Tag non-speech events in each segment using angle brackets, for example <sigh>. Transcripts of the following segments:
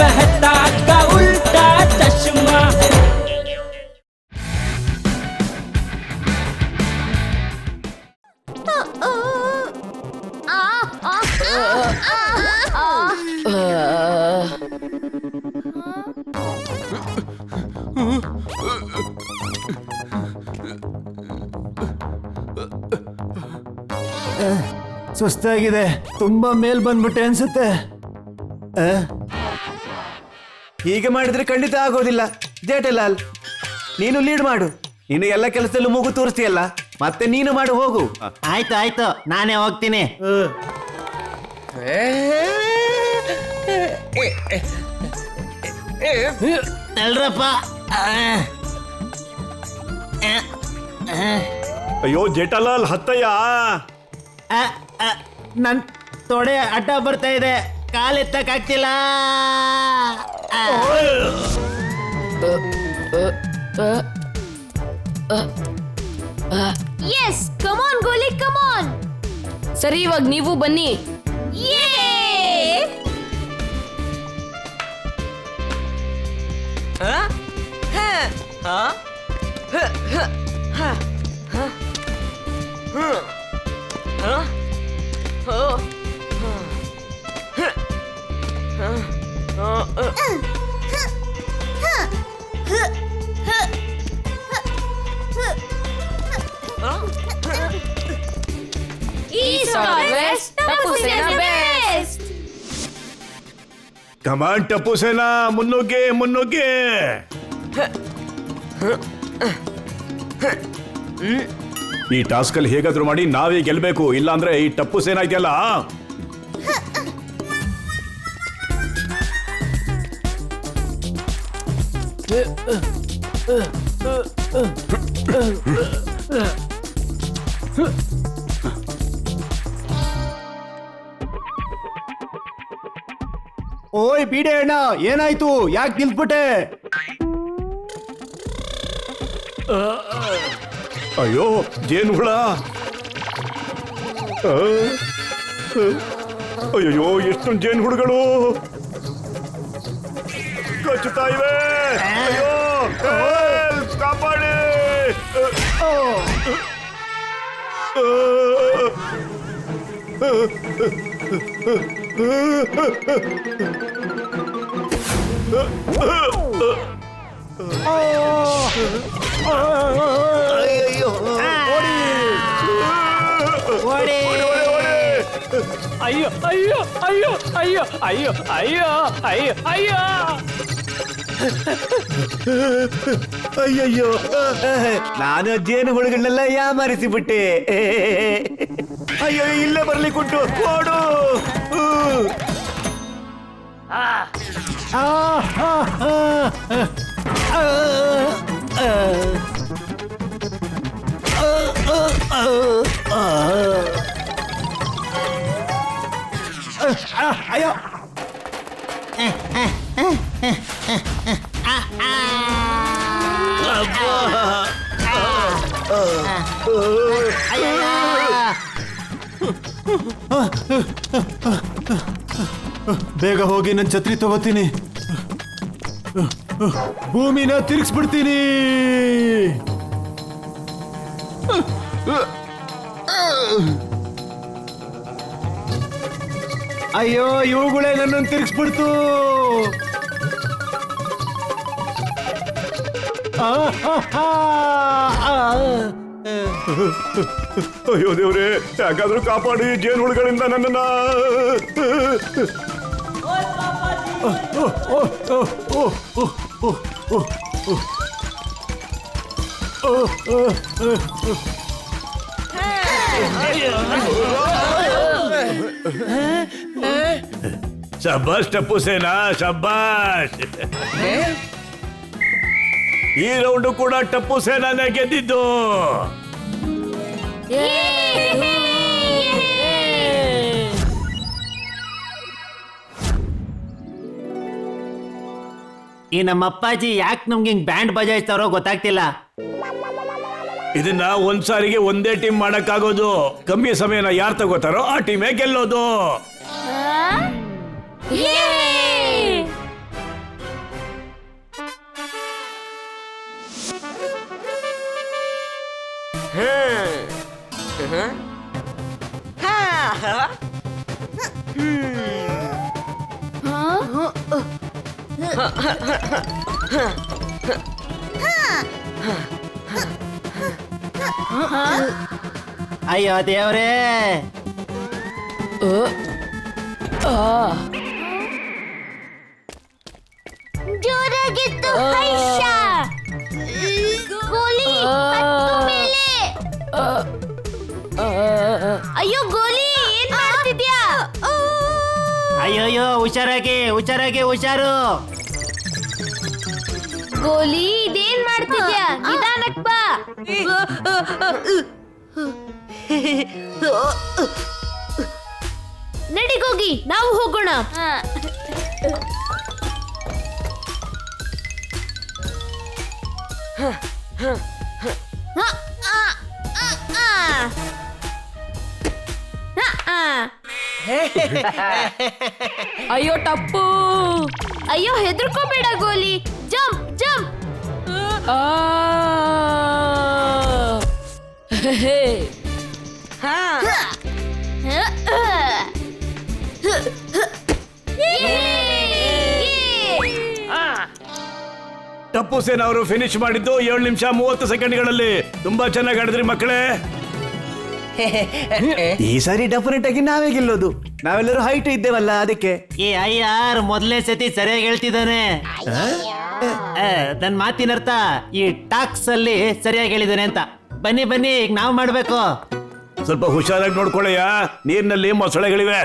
मेहता का उल्टा चश्मा ಸುಸ್ತಾಗಿದೆ ತುಂಬಾ ಮೇಲ್ ಬಂದ್ಬಿಟ್ಟೆ ಅನ್ಸುತ್ತೆ ಆ? ಹೀಗೆ ಮಾಡಿದ್ರೆ ಖಂಡಿತ ಆಗೋದಿಲ್ಲ. ಜೇಠಲಾಲ್ ನೀನು ಲೀಡ್ ಮಾಡು. ನೀನು ಎಲ್ಲ ಕೆಲಸದಲ್ಲೂ ಮೂಗು ತೋರಿಸ್ತೀಯಲ್ಲ? ಮತ್ತೆ ನೀನು ಮಾಡು ಹೋಗು. ಆಯ್ತು ಆಯ್ತು. ನಾನೇ ಹೋಗ್ತೀನಿ. ಎಲ್ರಪ್ಪ ಅಯ್ಯೋ ಜೇಠಲಾಲ್ ಹತ್ತಯ್ಯ. ನನ್ ತೊಡೆ ಅಡ್ಡ ಬರ್ತಾ ಇದೆ. ಕಾಲೆತ್ತಕ್ಕಾಗ್ತಿಲ್ಲ. Yes come on Goli come on ಸರಿ ಇವಾಗ ನೀವು ಬನ್ನಿ ಯೇ ಈಸ್ಟ್ ಕಮಾಂಡ್ ಟಪ್ಪು ಸೇನಾ ಮುನ್ನುಗ್ಗೆ ಮುನ್ನುಗ್ಗೆ ಈ ಟಾಸ್ಕ್ ಅಲ್ಲಿ ಹೇಗಾದ್ರೂ ಮಾಡಿ ನಾವೇ ಗೆಲ್ಬೇಕು. ಇಲ್ಲಾಂದ್ರೆ ಈ ಟಪ್ಪು ಸೇನಾ ಇದೆಯಲ್ಲ ಓಯ್, ಬೀಡೆ ಅಣ್ಣ, ಏನಾಯ್ತು? ಯಾಕೆ ನಿಲ್ತ್ಬಿಟ್ಟೆ? ಅಯ್ಯೋ ಜೇನು ಹುಳ ಅಯ್ಯೋ ಎಷ್ಟೊಂದು ಜೇನು ಹುಡುಗಳು ಕಚ್ಚುತ್ತಾ ಇವೆ ಅಯ್ಯೋ ಕಾಪಾಡಿ. ಆ, ಓಡಿ ಅಯ್ಯೋ ಅಯ್ಯೋ ಅಯ್ಯೋ ಅಯ್ಯೋ ಅಯ್ಯೋ ಅಯ್ಯೋ ಅಯ್ಯೋ ಅಯ್ಯೋ ಅಯ್ಯಯ್ಯೋ ನಾನು ಜೇನು ಹುಳುಗಳನ್ನೆಲ್ಲ ಯಾಮಾರಿಸಿ ಬಿಟ್ಟೆ ಅಯ್ಯೋ ಇಲ್ಲೇ ಬರ್ಲಿಕ್ಕುಂಟು ಓಡು 아! 아! 아! 아! 아! 아야! 아빠! 아야야! ಬೇಗ ಹೋಗಿ ನನ್ನ ಛತ್ರಿ ತಗೋತೀನಿ. ಭೂಮಿನ ತಿರುಗಿಸ್ಬಿಡ್ತೀನಿ. ಅಯ್ಯೋ ಇವುಗಳೇ ನನ್ನನ್ನು ತಿರುಗಿಸ್ಬಿಡ್ತು. ಆ. ಅಯ್ಯೋ ದೇವ್ರೆ ಯಾಕಾದ್ರೂ ಕಾಪಾಡಿ ಜೇನು ಹುಳುಗಳಿಂದ ನನ್ನ ಶಬ್ಬಾಸ್ ಟಪ್ಪು ಸೇನಾ ಶಬ್ಬಾಸ್ ಈ ರೌಂಡು ಕೂಡ ಟಪ್ಪು ಸೇನಾನೇ ಗೆದ್ದಿದ್ದು. ಈ ನಮ್ಮ ಅಪ್ಪಾಜಿ ಯಾಕೆ ನಮ್ಗೆ ಹಿಂಗ್ ಬ್ಯಾಂಡ್ ಬಜಾಯಿಸ್ತಾರೋ ಗೊತ್ತಾಗ್ತಿಲ್ಲ. ಇದನ್ನ ಒಂದ್ಸಾರಿಗೆ ಒಂದೇ ಟೀಮ್ ಮಾಡಕ್ಕಾಗೋದು. ಕಮ್ಮಿ ಸಮಯನ ಯಾರು ತಗೋತಾರೋ ಆ ಟೀಮೇ ಗೆಲ್ಲೋದು. ಹೇ Aha. Ha. Hmm. ಅಯ್ಯೋ ದೇವ್ರೇ ಜೋರಾಗಿತ್ತು ಹುಷಾರಾಗಿ ಹುಷಾರಾಗಿ ಹುಷಾರು. ಗೋಲಿ ಇದೇನ್ ಮಾಡ್ತಿದ್ಯಾ? ನಿಧಾನಕ್ ಬಾ. ನಡಿಗೋಗಿ ನಾವು ಹೋಗೋಣ. ಹ, <laughs> ಅಯ್ಯೋ ಟಪ್ಪು. ಅಯ್ಯೋ ಹೆದರ್ಕೋಬೇಡ ಗೋಲಿ. Jump jump. ಆ. ಹೇ. ಟಪ್ಪು ಸೇನ್ ಅವರು ಫಿನಿಶ್ ಮಾಡಿದ್ದು ಏಳು ನಿಮಿಷ ಮೂವತ್ತು ಸೆಕೆಂಡ್ಗಳಲ್ಲಿ. ತುಂಬಾ ಚೆನ್ನಾಗಿ ಆಡಿದ್ರಿ ಮಕ್ಕಳೇ. ಈ ಸಾರಿ ಡೆಫಿನೆಟ್ ಆಗಿ ನಾವೇ ಗೆಲ್ಲೋದು. ನಾವೆಲ್ಲರೂ ಹೈಟ್ ಇದ್ದೇವಲ್ಲ ಅದಕ್ಕೆ. ಏ ಅಯ್ಯಾರ್ ಮೊದಲನೇ ಸತಿ ಸರಿಯಾಗಿ ಹೇಳ್ತಿದ್ದಾನೆ. ನನ್ನ ಮಾತಿನರ್ಥ ಈ ಟಾಕ್ಸ್ ಅಲ್ಲಿ ಸರಿಯಾಗಿ ಹೇಳಿದಾನೆ ಅಂತ. ಬನ್ನಿ ಬನ್ನಿ ಈಗ ನಾವು ಮಾಡ್ಬೇಕು. ಸ್ವಲ್ಪ ಹುಷಾರಾಗಿ ನೋಡ್ಕೊಳ್ಳಯ್ಯ ನೀರಿನಲ್ಲಿ ಮೊಸಳೆಗಳಿವೆ.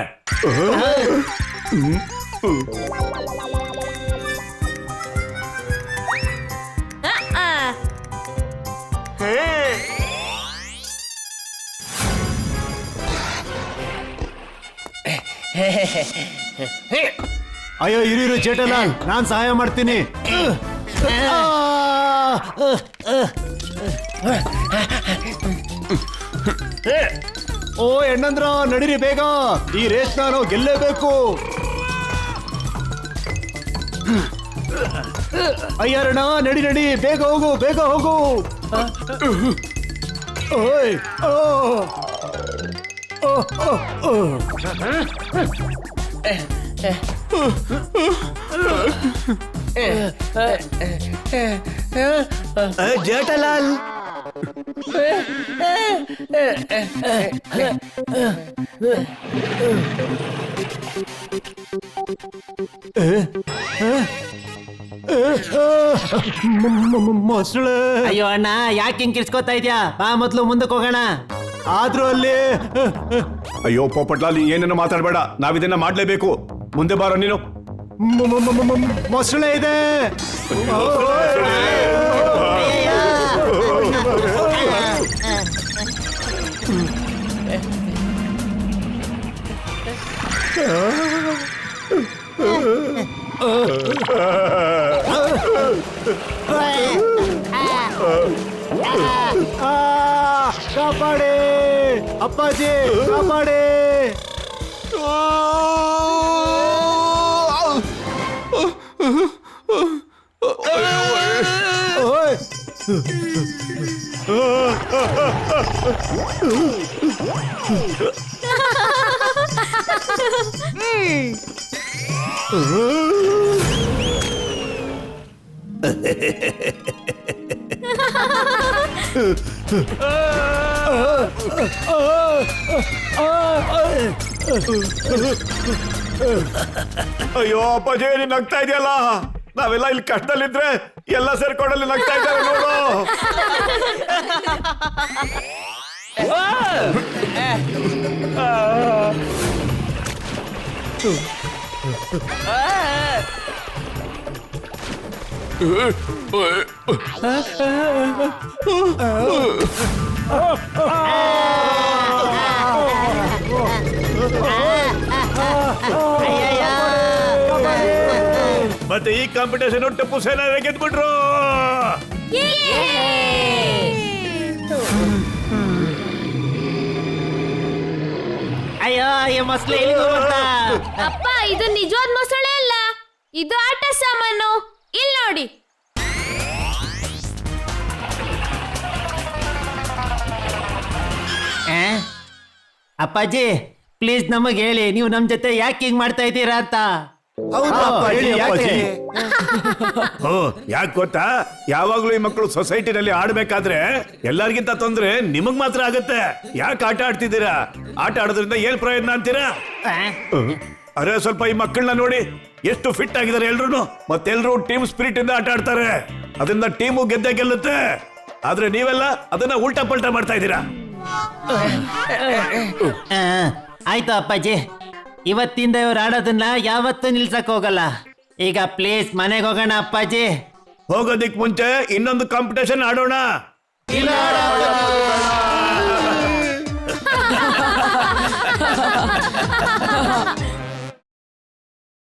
ಅಯ್ಯೋ ಇರು ಇರು ಚೇಟಲಾಲ್ ನಾನ್ ಸಹಾಯ ಮಾಡ್ತೀನಿ ಓ ಹೆಣ್ಣಂದ್ರ ನಡೀರಿ ಬೇಗ ಈ ರೇಸ್ ನಾನು ಗೆಲ್ಲೇಬೇಕು ಅಯ್ಯಾರಣ ನಡಿ ನಡಿ ಬೇಗ ಹೋಗು ಬೇಗ ಹೋಗು ಓಯ್ ಓ ಓ, ಮೊಸಳೆ ಅಯ್ಯೋ ಅಣ್ಣ ಯಾಕೆ ಹಿಂಗ್ ಕಿರ್ಸ್ಕೊತಾ ಇದ್ಯಾ? ಬಾ ಮೊದ್ಲು ಮುಂದಕ್ಕೆ ಹೋಗೋಣ. ಆದ್ರೂ ಅಲ್ಲಿ ಅಯ್ಯೋ ಪೋಪಟ್ಲಾಲ್ ಏನೇನು ಮಾತಾಡಬೇಡ. ನಾವಿದನ್ನ ಮಾಡ್ಲೇಬೇಕು. ಮುಂದೆ ಬಾರೋ ನೀನು. ಮೊಸಳೆ ಇದೆ. ಆ, ಕಾಪಾಡಿ ಅಪ್ಪಾಜಿ ಕಾಪಾಡಿ ಓಯ್ ಅಯ್ಯೋ ಅಪ್ಪಾಜಿ ನೀನ್ ನಗ್ತಾ ಇದೆಯಲ್ಲ? ನಾವೆಲ್ಲ ಇಲ್ಲಿ ಕಷ್ಟದಲ್ಲಿದ್ರೆ ಎಲ್ಲ ಸೇರ್ಕೊಂಡಲ್ಲಿ ನಗ್ತಾ ಇದ್ದಾರೆ ನೋಡು. ಮತ್ತೆ ಈ ಕಾಂಪಿಟೇಷನ್ ಟಪ್ಪು ಸೇನ ಗೆದ್ಬಿಟ್ರು. ಅಯ್ಯೋ ಈ ಮೊಸಳೆ ಎಲ್ಲಿಗೆ ಹೋಗ್ತಾ ಅಪ್ಪ ಇದು ನಿಜವಾದ ಮೊಸಳೆ ಅಲ್ಲ. ಇದು ಆಟ ಸಾಮಾನು. ಇಲ್ಲಿ ನೋಡಿ. ಆ? ಅಪ್ಪಾಜಿ ಪ್ಲೀಸ್ ನಮಗೆ ಹೇಳಿ ನೀವು ನಮ್ಮ ಜೊತೆ ಯಾಕೆ ಹಿಂಗ್ ಮಾಡ್ತಾ ಇದ್ದೀರಾ ಅಂತ. ಹೌದು ಹಾ, ಅಪ್ಪಾಜಿ, ಹೇಳಿ ಯಾಕೆ? ಅಪ್ಪಾಜಿ. ಯಾಕೆ ಗೊತ್ತಾ? ಯಾವಾಗ್ಲೂ ಈ ಮಕ್ಕಳು ಸೊಸೈಟಿನಲ್ಲಿ ಆಡ್ಬೇಕಾದ್ರೆ ಎಲ್ಲರಿಗಿಂತ ತೊಂದ್ರೆ ನಿಮಗ್ ಮಾತ್ರ ಆಗತ್ತೆ. ಯಾಕೆ ಆಟ ಆಡ್ತಿದ್ದೀರಾ? ಆಟ ಆಡೋದ್ರಿಂದ ಏನ್ ಪ್ರಯೋಜನ ಅಂತೀರಾ? ಅರೆ ಸ್ವಲ್ಪ ಈ ಮಕ್ಕಳನ್ನ ನೋಡಿ. ಎಷ್ಟು ಫಿಟ್ ಆಗಿದ್ದಾರೆ ಎಲ್ರು ಮತ್ತೆಲ್ರು ಟೀಮ್ ಸ್ಪಿರಿಟ್ ಇಂದ ಆಟ ಆಡ್ತಾರೆ. ಅದರಿಂದ ಟೀಮು ಗೆದ್ದೆ ಗೆಲ್ಲುತ್ತೆ. ಆದ್ರೆ ನೀವೆಲ್ಲ ಅದನ್ನ ಉಲ್ಟಾ ಪಲ್ಟಾ ಮಾಡ್ತಾ ಇದ್ದೀರಾ? ಆ, ಆಯ್ತು ಅಪ್ಪಾಜಿ. ಇವತ್ತಿಂದ ಇವ್ರು ಆಡೋದನ್ನ ಯಾವತ್ತೂ ನಿಲ್ಸಕ್ ಹೋಗಲ್ಲ. ಈಗ ಪ್ಲೀಸ್ ಮನೆಗೆ ಹೋಗೋಣ ಅಪ್ಪಾಜಿ. ಹೋಗೋದಿಕ್ ಮುಂಚೆ ಇನ್ನೊಂದು ಕಾಂಪಿಟೇಷನ್ ಆಡೋಣ.